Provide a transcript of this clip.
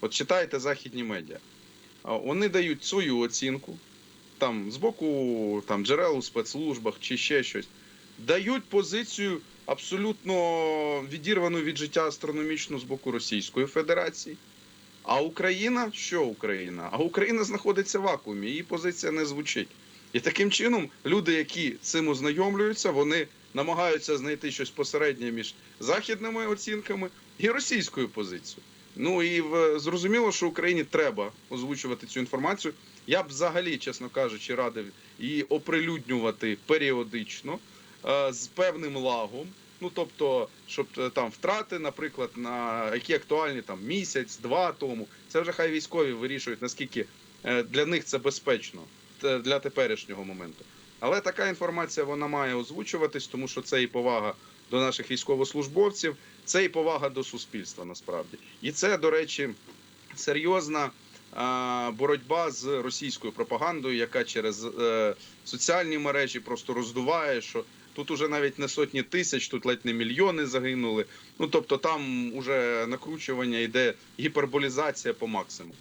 От читайте західні медіа. Вони дають свою оцінку, там з боку там, джерел у спецслужбах чи ще щось. Дають позицію абсолютно відірвану від життя астрономічну з боку Російської Федерації. А Україна що Україна? А Україна знаходиться в вакуумі, її позиція не звучить. І таким чином люди, які цим ознайомлюються, вони намагаються знайти щось посереднє між західними оцінками і російською позицією. Ну і в, зрозуміло, що Україні треба озвучувати цю інформацію. Я б взагалі, чесно кажучи, радив її оприлюднювати періодично е, з певним лагом. Ну тобто, щоб е, там втрати, наприклад, на які актуальні там місяць, два тому. Це вже хай військові вирішують, наскільки е, для них це безпечно для теперішнього моменту. Але така інформація вона має озвучуватись, тому що це і повага до наших військовослужбовців, це і повага до суспільства насправді. І це, до речі, серйозна а, боротьба з російською пропагандою, яка через е, соціальні мережі просто роздуває, що тут уже навіть не сотні тисяч, тут ледь не мільйони загинули. Ну тобто там уже накручування йде гіперболізація по максимуму.